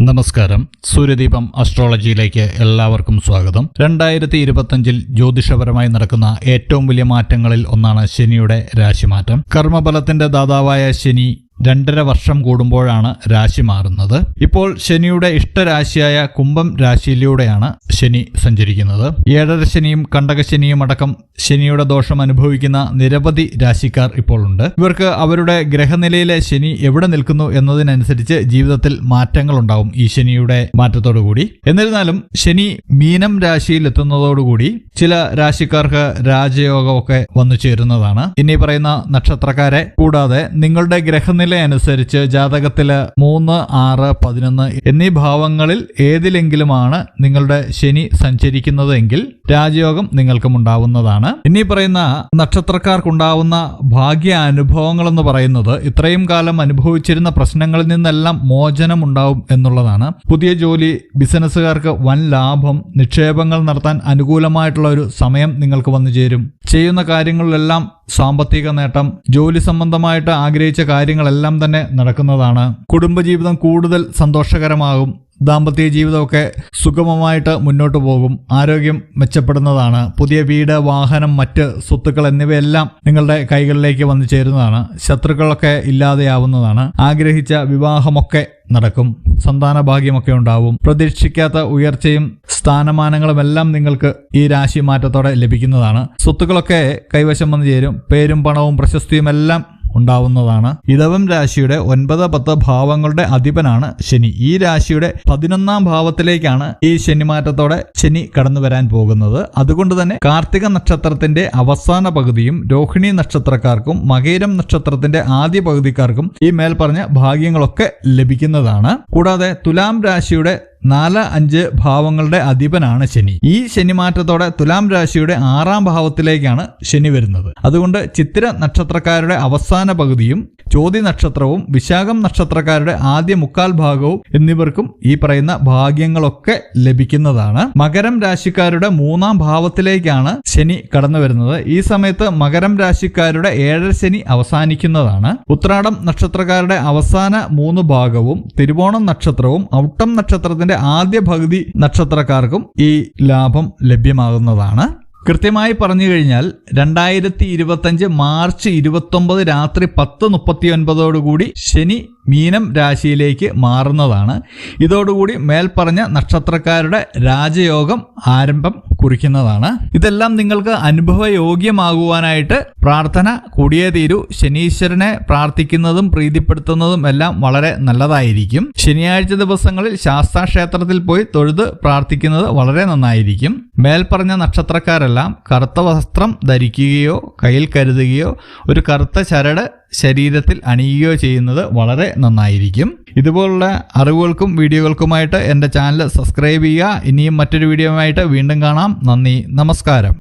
നമസ്കാരം. സൂര്യദീപം അസ്ട്രോളജിയിലേക്ക് എല്ലാവർക്കും സ്വാഗതം. രണ്ടായിരത്തി ഇരുപത്തഞ്ചിൽ ജ്യോതിഷപരമായി നടക്കുന്ന ഏറ്റവും വലിയ മാറ്റങ്ങളിൽ ഒന്നാണ് ശനിയുടെ രാശിമാറ്റം. കർമ്മബലത്തിന്റെ ദാതാവായ ശനി രണ്ടര വർഷം കൂടുമ്പോഴാണ് രാശി മാറുന്നത്. ഇപ്പോൾ ശനിയുടെ ഇഷ്ടരാശിയായ കുംഭം രാശിയിലൂടെയാണ് ശനി സഞ്ചരിക്കുന്നത്. ഏഴര ശനിയും കണ്ടകശനിയും അടക്കം ശനിയുടെ ദോഷം അനുഭവിക്കുന്ന നിരവധി രാശിക്കാർ ഇപ്പോൾ ഉണ്ട്. ഇവർക്ക് അവരുടെ ഗ്രഹനിലയിലെ ശനി എവിടെ നിൽക്കുന്നു എന്നതിനനുസരിച്ച് ജീവിതത്തിൽ മാറ്റങ്ങൾ ഉണ്ടാവും ഈ ശനിയുടെ മാറ്റത്തോടുകൂടി. എന്നിരുന്നാലും ശനി മീനം രാശിയിൽ എത്തുന്നതോടുകൂടി ചില രാശിക്കാർക്ക് രാജയോഗമൊക്കെ വന്നു ചേരുന്നതാണ്. ഇനി പറയുന്ന നക്ഷത്രക്കാരെ കൂടാതെ നിങ്ങളുടെ ഗ്രഹനില അനുസരിച്ച് ജാതകത്തിൽ മൂന്ന് ആറ് പതിനൊന്ന് എന്നീ ഭാവങ്ങളിൽ ഏതിലെങ്കിലുമാണ് നിങ്ങളുടെ ശനി സഞ്ചരിക്കുന്നതെങ്കിൽ രാജയോഗം നിങ്ങൾക്കും ഉണ്ടാവുന്നതാണ്. ഇനി പറയുന്ന നക്ഷത്രക്കാർക്കുണ്ടാവുന്ന ഭാഗ്യ അനുഭവങ്ങൾ എന്ന് പറയുന്നത് ഇത്രയും കാലം അനുഭവിച്ചിരുന്ന പ്രശ്നങ്ങളിൽ നിന്നെല്ലാം മോചനം ഉണ്ടാവും എന്നുള്ളതാണ്. പുതിയ ജോലി ബിസിനസ്സുകാർക്ക് വൻ ലാഭം നിക്ഷേപങ്ങൾ നടത്താൻ അനുകൂലമായിട്ടുള്ള ഒരു സമയം നിങ്ങൾക്ക് വന്നു ചേരും. ചെയ്യുന്ന കാര്യങ്ങളിലെല്ലാം സാമ്പത്തിക നേട്ടം ജോലി സംബന്ധമായിട്ട് ആഗ്രഹിച്ച കാര്യങ്ങളെല്ലാം തന്നെ നടക്കുന്നതാണ്. കുടുംബജീവിതം കൂടുതൽ സന്തോഷകരമാകും. ദാമ്പത്യ ജീവിതമൊക്കെ സുഗമമായിട്ട് മുന്നോട്ട് പോകും. ആരോഗ്യം മെച്ചപ്പെടുന്നതാണ്. പുതിയ വീട് വാഹനം മറ്റ് സ്വത്തുക്കൾ എന്നിവയെല്ലാം നിങ്ങളുടെ കൈകളിലേക്ക് വന്നു ചേരുന്നതാണ്. ശത്രുക്കളൊക്കെ ഇല്ലാതെയാവുന്നതാണ്. ആഗ്രഹിച്ച വിവാഹമൊക്കെ നടക്കും. സന്താന ഭാഗ്യമൊക്കെ ഉണ്ടാവും. പ്രതീക്ഷിക്കാത്ത ഉയർച്ചയും സ്ഥാനമാനങ്ങളും എല്ലാം നിങ്ങൾക്ക് ഈ രാശി മാറ്റത്തോടെ ലഭിക്കുന്നതാണ്. സ്വത്തുക്കളൊക്കെ കൈവശം വന്നു ചേരും. പേരും പണവും പ്രശസ്തിയും എല്ലാം ഉണ്ടാവുന്നതാണ്. ഇടവം രാശിയുടെ ഒൻപത് പത്ത് ഭാവങ്ങളുടെ അധിപനാണ് ശനി. ഈ രാശിയുടെ പതിനൊന്നാം ഭാവത്തിലേക്കാണ് ഈ ശനിമാറ്റത്തോടെ ശനി കടന്നു വരാൻ പോകുന്നത്. അതുകൊണ്ട് തന്നെ കാർത്തിക നക്ഷത്രത്തിന്റെ അവസാന പകുതിയും രോഹിണി നക്ഷത്രക്കാർക്കും മകേരം നക്ഷത്രത്തിന്റെ ആദ്യ പകുതിക്കാർക്കും ഈ മേൽപ്പറഞ്ഞ ഭാഗ്യങ്ങളൊക്കെ ലഭിക്കുന്നതാണ്. കൂടാതെ തുലാം രാശിയുടെ നാല് അഞ്ച് ഭാവങ്ങളുടെ അധിപനാണ് ശനി. ഈ ശനിമാറ്റത്തോടെ തുലാം രാശിയുടെ ആറാം ഭാവത്തിലേക്കാണ് ശനി വരുന്നത്. അതുകൊണ്ട് ചിത്തിര നക്ഷത്രക്കാരുടെ അവസാന പകുതിയും ചോതി നക്ഷത്രവും വിശാഖം നക്ഷത്രക്കാരുടെ ആദ്യ മുക്കാൽ ഭാഗവും എന്നിവർക്കും ഈ പറയുന്ന ഭാഗ്യങ്ങളൊക്കെ ലഭിക്കുന്നതാണ്. മകരം രാശിക്കാരുടെ മൂന്നാം ഭാവത്തിലേക്കാണ് ശനി കടന്നു വരുന്നത്. ഈ സമയത്ത് മകരം രാശിക്കാരുടെ ഏഴര ശനി അവസാനിക്കുന്നതാണ്. ഉത്രാടം നക്ഷത്രക്കാരുടെ അവസാന മൂന്ന് ഭാഗവും തിരുവോണം നക്ഷത്രവും ഔട്ടം നക്ഷത്രത്തിന്റെ ആദ്യ പകുതി നക്ഷത്രക്കാർക്കും ഈ ലാഭം ലഭ്യമാകുന്നതാണ്. കൃത്യമായി പറഞ്ഞു കഴിഞ്ഞാൽ രണ്ടായിരത്തി ഇരുപത്തഞ്ച് മാർച്ച് ഇരുപത്തൊമ്പത് രാത്രി പത്ത് മുപ്പത്തി ഒൻപതോടുകൂടി ശനി മീനം രാശിയിലേക്ക് മാറുന്നതാണ്. ഇതോടുകൂടി മേൽപ്പറഞ്ഞ നക്ഷത്രക്കാരുടെ രാജയോഗം ആരംഭം കുറിക്കുന്നതാണ്. ഇതെല്ലാം നിങ്ങൾക്ക് അനുഭവയോഗ്യമാകുവാനായിട്ട് പ്രാർത്ഥന കൂടിയേ തീരൂ. ശനീശ്വരനെ പ്രാർത്ഥിക്കുന്നതും പ്രീതിപ്പെടുത്തുന്നതും എല്ലാം വളരെ നല്ലതായിരിക്കും. ശനിയാഴ്ച ദിവസങ്ങളിൽ ശാസ്താ ക്ഷേത്രത്തിൽ പോയി തൊഴുത് പ്രാർത്ഥിക്കുന്നത് വളരെ നന്നായിരിക്കും. മേൽപ്പറഞ്ഞ നക്ഷത്രക്കാരെല്ലാം കറുത്ത വസ്ത്രം ധരിക്കുകയോ കയ്യിൽ കരുതുകയോ ഒരു കറുത്ത ചരട് ശരീരത്തിൽ അണിയുകയോ ചെയ്യുന്നത് വളരെ നന്നായിരിക്കും. ഇതുപോലുള്ള അറിവുകൾക്കും വീഡിയോകൾക്കുമായിട്ട് എന്റെ ചാനൽ സബ്സ്ക്രൈബ് ചെയ്യുക. ഇനിയും മറ്റൊരു വീഡിയോയുമായിട്ട് വീണ്ടും കാണാം. നന്ദി. നമസ്കാരം.